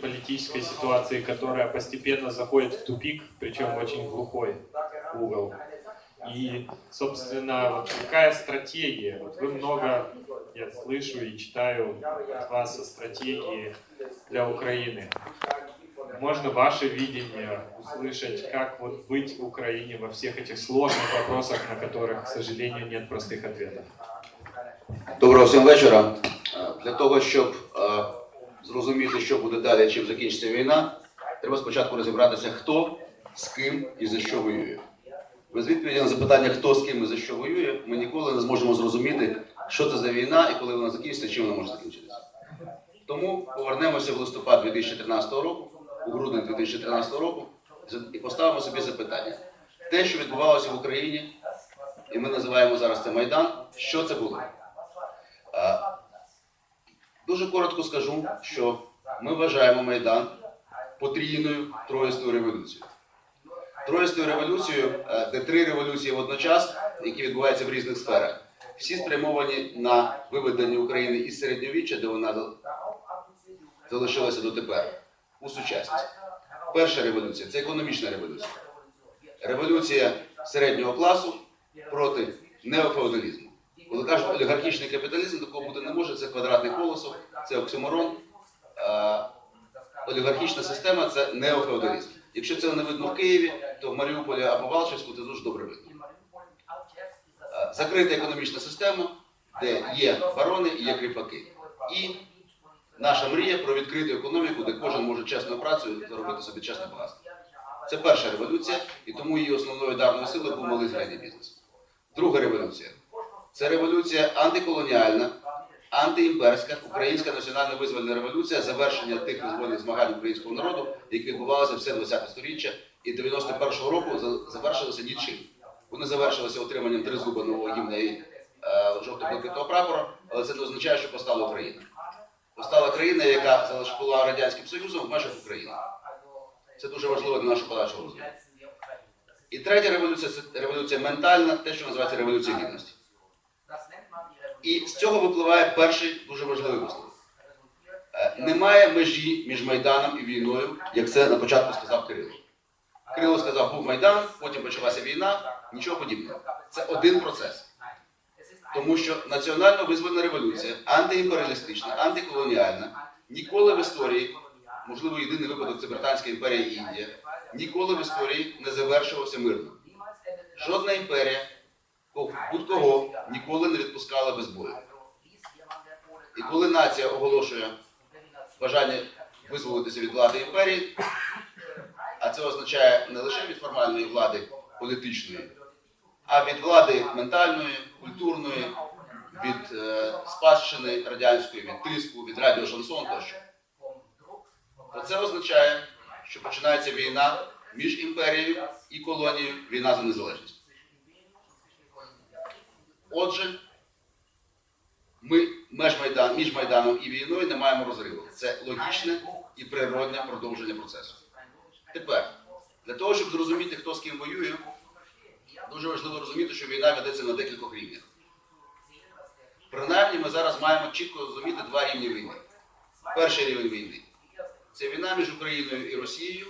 политической ситуации, которая постепенно заходит в тупик, причем очень глухой угол. И, собственно, вот какая стратегия? Вот вы много, я слышу и читаю от вас о стратегии для Украины. Можно ваше видение услышать, как вот быть в Украине во всех этих сложных вопросах, на которых, к сожалению, нет простых ответов? Доброго всім вечора. Для того, е, зрозуміти, що буде далі, чим закінчиться війна, треба спочатку розібратися, хто з ким і за що воює. Без відповіді на запитання, хто з ким і за що воює, ми ніколи не зможемо зрозуміти, що це за війна і коли вона закінчиться, чим вона може закінчитися. Тому повернемося в листопад 2013 року, у грудень 2013 року, і поставимо собі запитання. Те, що відбувалося в Україні, і ми називаємо зараз це Майдан, що це було? Дуже коротко скажу, що ми вважаємо Майдан потрійною троїстою революцією. Троїстою революцією, е, де три революції водночас, які відбуваються в різних сферах, всі спрямовані на виведення України із середньовіччя, де вона залишилася дотепер, у сучасність. Перша революція це економічна революція. Революція середнього класу проти неофеодалізму. Коли кажуть олігархічний капіталізм, такого бути не може, це квадратне колесо, це оксиморон. Олігархічна система це неофеодалізм. Якщо це не видно в Києві, то в Маріуполі або Валчевську це дуже добре видно. Закрита економічна система, де є барони і є кріпаки. І наша мрія про відкриту економіку, де кожен може чесною працею заробити собі чесне багатство. Це перша революція, і тому її основною ударною силою був малий середній бізнес. Друга революція це революція антиколоніальна, антиімперська, українська національна визвольна революція, завершення тих визвольних змагань українського народу, які відбувалися все 20 сторіччя, і 91-го року завершилися нічим. Вони завершилися отриманням тризуба нового гімна і е, жовто-блакитного прапора, але це не означає, що постала Україна. Постала країна, яка була радянським союзом в межах України. Це дуже важливо для нашого подальшого розвитку. І третя революція це революція ментальна, те, що називається революція гідності. І з цього випливає перший дуже важливий висновок. Е, Немає межі між Майданом і війною, як це на початку сказав Кирило. Кирило сказав, був Майдан, потім почалася війна, нічого подібного. Це один процес. Тому що національно визвольна революція, антиімперіалістична, антиколоніальна, ніколи в історії, можливо, єдиний випадок це Британська імперія і Індія, ніколи в історії не завершувався мирно. Жодна імперія кого- ніколи не відпускала без бою. І коли нація оголошує бажання визволитися від влади імперії, а це означає не лише від формальної влади політичної, а від влади ментальної, культурної, від е, спадщини радянської, від тиску, від радіо Шансон тощо, то це означає, що починається війна між імперією і колонією, війна за незалежність. Отже, ми меж Майдан, між Майданом і війною не маємо розриву. Це логічне і природне продовження процесу. Тепер, для того, щоб зрозуміти, хто з ким воює, дуже важливо розуміти, що війна ведеться на декількох рівнях. Принаймні, ми зараз маємо чітко розуміти два рівні війни. Перший рівень війни це війна між Україною і Росією,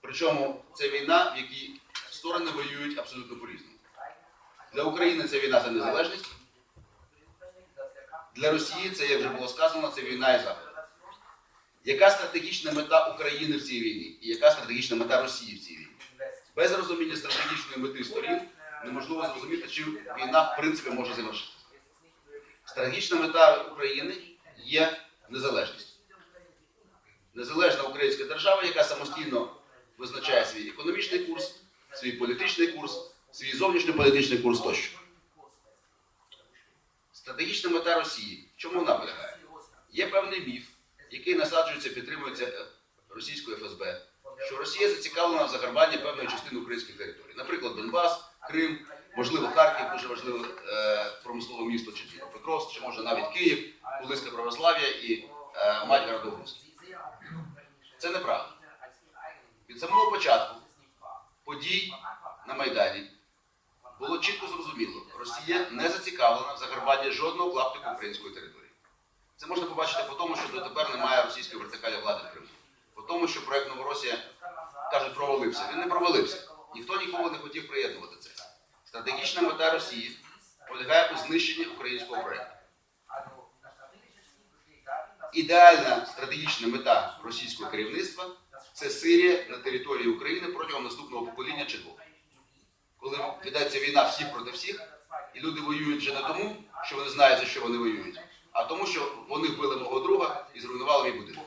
причому це війна, в якій сторони воюють абсолютно по-різному. Для України це війна за незалежність, для Росії це, як вже було сказано, це війна і Захід. Яка стратегічна мета України в цій війні? І яка стратегічна мета Росії в цій війні? Без розуміння стратегічної мети сторін неможливо зрозуміти, чим війна в принципі може завершитися. Стратегічна мета України є незалежність. Незалежна українська держава, яка самостійно визначає свій економічний курс, свій політичний курс, свій зовнішньополітичний курс тощо. Стратегічна мета Росії. Чому вона полягає? Є певний міф, який насаджується, підтримується е, російською ФСБ, що Росія зацікавлена в загарбанні певної частини українських територій. Наприклад, Донбас, Крим, можливо, Харків, дуже важливе е, промислове місто, чи Дніпропетровськ, чи може навіть Київ, Кулиське православ'я і е, мать Городовськ. Це неправда. Від самого початку подій на Майдані було чітко зрозуміло, Росія не зацікавлена в загарбанні жодного клаптику української території. Це можна побачити по тому, що дотепер немає російської вертикалі влади в Криму. По тому, що проект Новоросія, кажуть, провалився. Він не провалився. Ніхто нікого не хотів приєднувати це. Стратегічна мета Росії полягає у знищенні українського проекту. Ідеальна стратегічна мета російського керівництва це Сирія на території України протягом наступного покоління чи двох. Коли ведеться війна всіх проти всіх, і люди воюють вже не тому, що вони знають, за що вони воюють, а тому, що вони вбили мого друга і зруйнували мій будинок.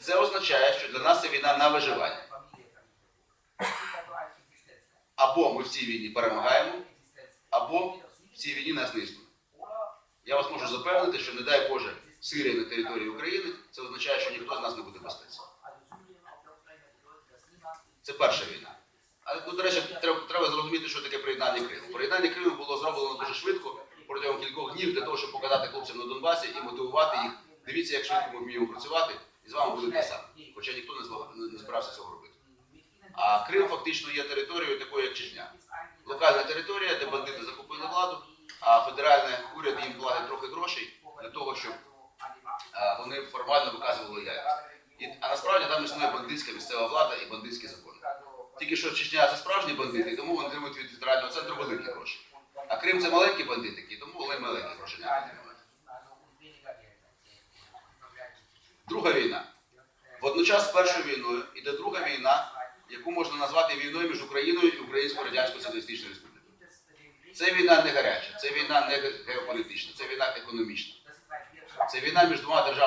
Це означає, що для нас це війна на виживання. Або ми в цій війні перемагаємо, або в цій війні нас не. Я вас можу запевнити, що не дай Боже Сирія на території України, це означає, що ніхто з нас не буде безпеці. Це перша війна. Але ну, до речі, треба, треба зрозуміти, що таке приєднання Криму. Приєднання Криму було зроблено дуже швидко протягом кількох днів для того, щоб показати хлопцям на Донбасі і мотивувати їх. Дивіться, як швидко ми вміємо працювати, і з вами буде те саме. Хоча ніхто не, зла- не- збирався цього робити. А Крим фактично є територією такою, як Чечня. Локальна територія, де бандити захопили владу, а федеральний уряд їм платить трохи грошей для того, щоб вони формально виказували лояльність. І, а насправді там існує бандитська місцева влада і бандитські закони. Тільки що Чечня це справжні бандити, тому вони отримують від федерального центру великі гроші. А Крим це маленькі бандитики, тому вони маленькі гроші не. Друга війна. Водночас з першою війною іде друга війна, яку можна назвати війною між Україною і Українською Радянською Соціалістичною Республікою. Це війна не гаряча, це війна не геополітична, це війна економічна. Це війна між двома які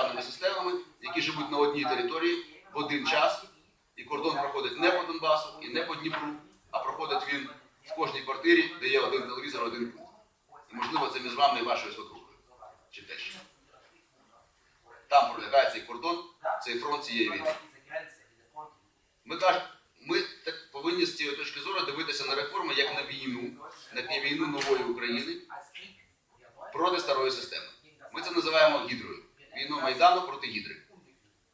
живуть на одній території в один час, і кордон проходить не по Донбасу і не по Дніпру, а проходить він в кожній квартирі, де є один телевізор, один пункт. І можливо це між вами і вашою свекрухою. Чи теж. Там пролягає цей кордон, цей фронт цієї війни. Ми кажемо, ми так повинні з цієї точки зору дивитися на реформи як на війну, на війну нової України проти старої системи. Ми це називаємо гідрою. Війну Майдану проти гідри.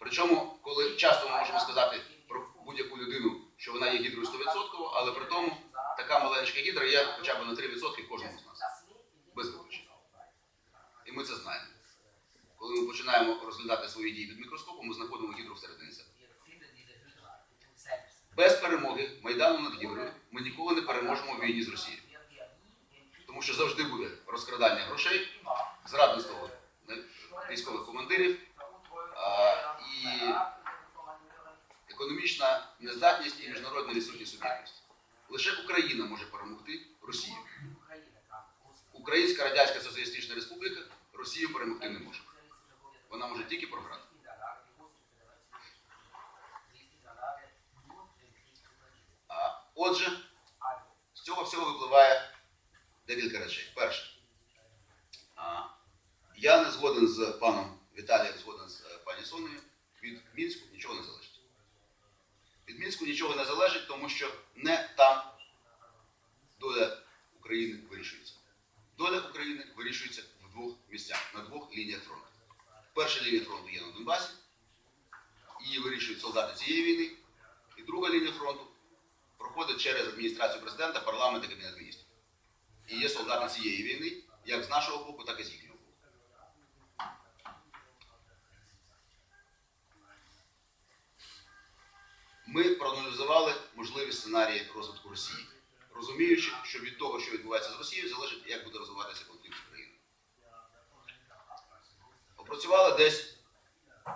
Причому, коли часто ми можемо сказати про будь-яку людину, що вона є гідрою 100%, але при тому така маленька гідра є хоча б на 3% кожному з нас. Без виключення. І ми це знаємо. Коли ми починаємо розглядати свої дії під мікроскопом, ми знаходимо гідру всередині себе. Без перемоги Майдану над гідрою ми ніколи не переможемо в війні з Росією. Тому що завжди буде розкрадання грошей, зрадництво військових командирів а, і економічна нездатність і міжнародна відсутність суб'єктності. Лише Україна може перемогти Росію. Українська Радянська Соціалістична Республіка Росію перемогти не може. Вона може тільки програти. А, Отже, з цього всього випливає декілька речей. Перше, а, я не згоден з паном Віталієм, згоден з е, пані Сонею. Від Мінську нічого не залежить. Від Мінську нічого не залежить, тому що не там доля України вирішується. Доля України вирішується в двох місцях, на двох лініях фронту. Перша лінія фронту є на Донбасі, її вирішують солдати цієї війни. І друга лінія фронту проходить через адміністрацію президента, парламент і кабінет міністрів. І є солдати цієї війни, як з нашого боку, так і з їхнього боку. Ми проаналізували можливі сценарії розвитку Росії, розуміючи, що від того, що відбувається з Росією, залежить, як буде розвиватися конфлікт з Україною. Опрацювали десь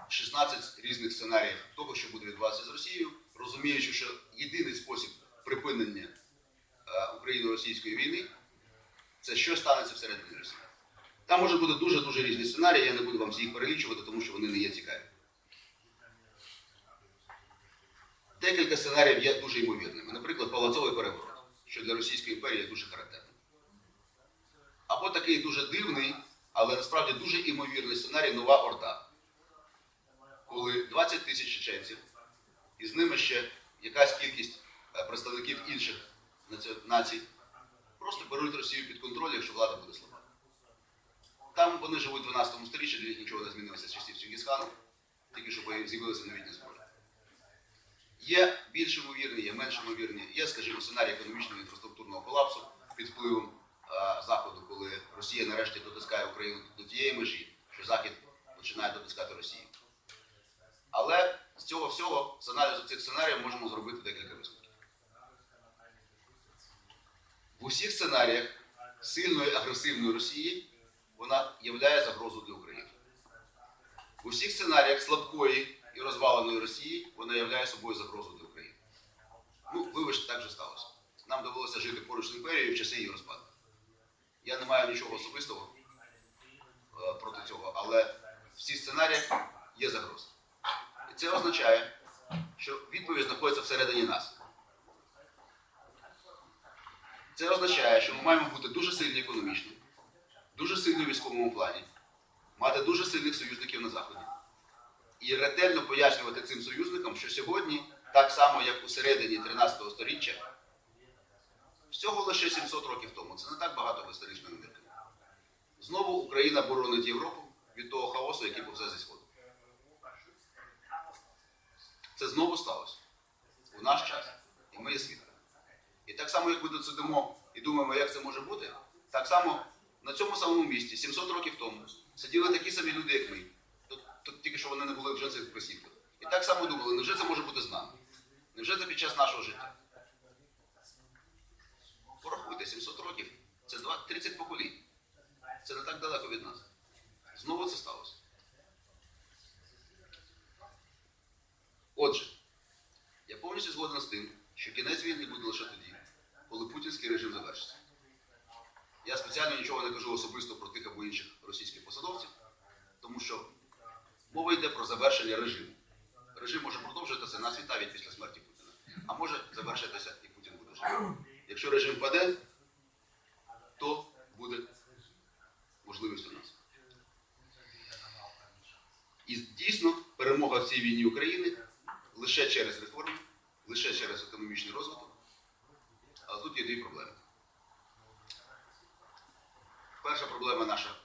16 різних сценаріїв того, що буде відбуватися з Росією, розуміючи, що єдиний спосіб припинення е, україно-російської війни це що станеться всередині Росії. Там може бути дуже-дуже різні сценарії, я не буду вам всі їх перелічувати, тому що вони не є цікаві. Декілька сценаріїв є дуже ймовірними. Наприклад, палацовий переворот, що для Російської імперії дуже характерним. Або такий дуже дивний, але насправді дуже імовірний сценарій Нова Орда. Коли 20 тисяч чеченців, і з ними ще якась кількість е, представників інших націй, просто беруть Росію під контроль, якщо влада буде слаба. Там вони живуть в 12 сторіччі, нічого не змінилося з часів Чингісхана, тільки що з'явилися новітні зброї. Є більш ймовірні, є менш ймовірні, є, скажімо, сценарій економічного інфраструктурного колапсу під впливом а, Заходу, коли Росія нарешті дотискає Україну до тієї межі, що Захід починає дотискати Росію. Але з цього всього, з аналізу цих сценаріїв, можемо зробити декілька висновків. В усіх сценаріях сильної агресивної Росії вона являє загрозу для України. В усіх сценаріях слабкої і розваленої Росії вона являє собою загрозу для України. Ну, вибачте, так же сталося. Нам довелося жити поруч з імперією в часи її розпаду. Я не маю нічого особистого е, проти цього, але в цих сценаріях є загроза. І це означає, що відповідь знаходиться всередині нас. Це означає, що ми маємо бути дуже сильні економічно, дуже сильні в військовому плані, мати дуже сильних союзників на Заході. І ретельно пояснювати цим союзникам, що сьогодні, так само як у середині 13 століття, всього лише 700 років тому, це не так багато в історичному мірках. Знову Україна боронить Європу від того хаосу, який повзе зі Сходу. Це знову сталося у наш час, і ми є свідками. І так само, як ми тут сидимо і думаємо, як це може бути, так само на цьому самому місці, 700 років тому, сиділи такі самі люди, як ми. Тільки що вони не були в джинсах присівках. І так само думали, невже це може бути з нами? Невже це під час нашого життя? Порахуйте, 700 років це два- 30 поколінь. Це не так далеко від нас. Знову це сталося. Отже, я повністю згоден з тим, що кінець війни буде лише тоді, коли путінський режим завершиться. Я спеціально нічого не кажу особисто про тих або інших російських посадовців, тому що мова йде про завершення режиму. Режим може продовжитися нас навіть після смерті Путіна, а може завершитися і Путін буде жити. Якщо режим паде, то буде можливість у нас. І дійсно перемога в цій війні України лише через реформи, лише через економічний розвиток. Але тут є дві проблеми. Перша проблема наша,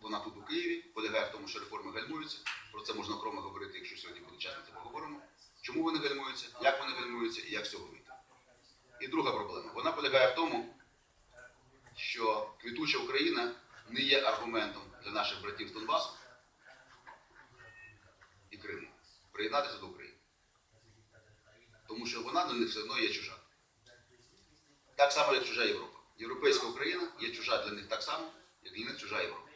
вона тут у Києві, полягає в тому, що реформи гальмуються. Про це можна окремо говорити, якщо сьогодні буде час, ми поговоримо. Чому вони гальмуються, як вони гальмуються і як з цього вийти. І друга проблема. Вона полягає в тому, що квітуча Україна не є аргументом для наших братів з Донбасу і Криму приєднатися до України. Тому що вона для них все одно є чужа. Так само, як чужа Європа. Європейська Україна є чужа для них так само, як для них чужа Європа.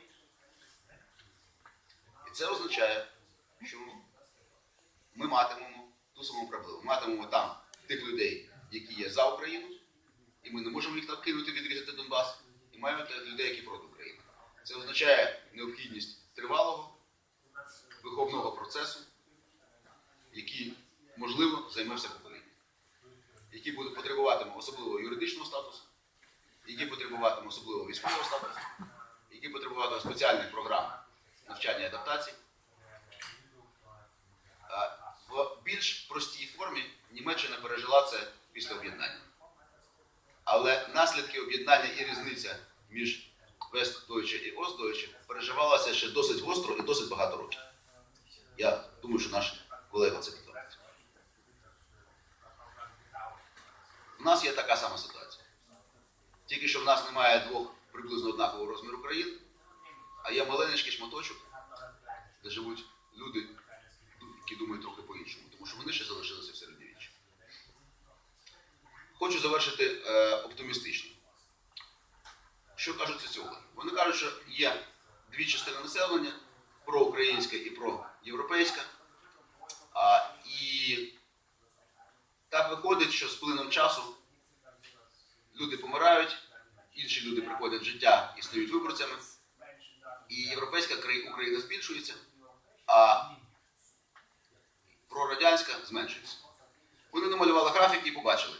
Це означає, що ми матимемо ту саму проблему. Матимемо там тих людей, які є за Україну, і ми не можемо їх так кинути, відрізати Донбас, і маємо тих людей, які проти України. Це означає необхідність тривалого виховного процесу, який, можливо, займе все покоління, який буде потребуватиме особливого юридичного статусу, який потребуватиме особливого військового статусу, який потребуватиме спеціальних програм навчання і адаптації. В більш простій формі Німеччина пережила це після об'єднання. Але наслідки об'єднання і різниця між Вестдойче і Остдойче переживалася ще досить гостро і досить багато років. Я думаю, що наш колега це підтвердить. У нас є така сама ситуація. Тільки що в нас немає двох приблизно однакового розміру країн, а є маленький шматочок, де живуть люди, які думають трохи по-іншому, тому що вони ще залишилися в середньовіччі. Хочу завершити е, оптимістично. Що кажуть соціологи? Вони кажуть, що є дві частини населення проукраїнська і проєвропейська. А, і так виходить, що з плином часу люди помирають, інші люди приходять в життя і стають виборцями, і європейська Україна збільшується, а прорадянська зменшується. Вони намалювали графіки і побачили,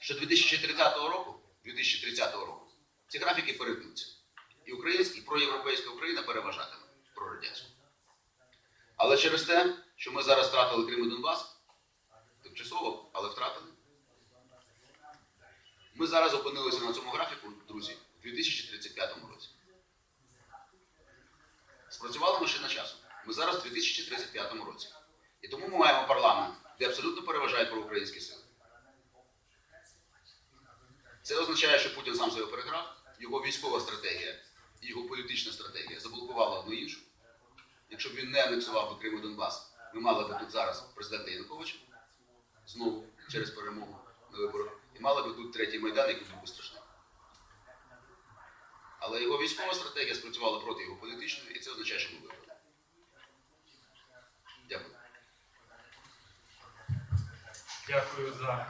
що 2030 року, 2030 року ці графіки переб'ються. І українська, і проєвропейська Україна переважатиме прорадянську. Але через те, що ми зараз втратили Крим і Донбас, тимчасово, але втратили. Ми зараз опинилися на цьому графіку, друзі, у 2035 році. Спрацювала машина часу. Ми зараз у 2035 році. І тому ми маємо парламент, де абсолютно переважають проукраїнські сили. Це означає, що Путін сам себе переграв, його військова стратегія і його політична стратегія заблокувала одну іншу. Якщо б він не анексував би Крим і Донбас, Ми мали би тут зараз президента Януковича, знову через перемогу на виборах, і мали би тут третій майдан, який був би страшний. Але його військова стратегія спрацювала проти його політичної, і це означає, що ми виграли. Дякую. Дякую за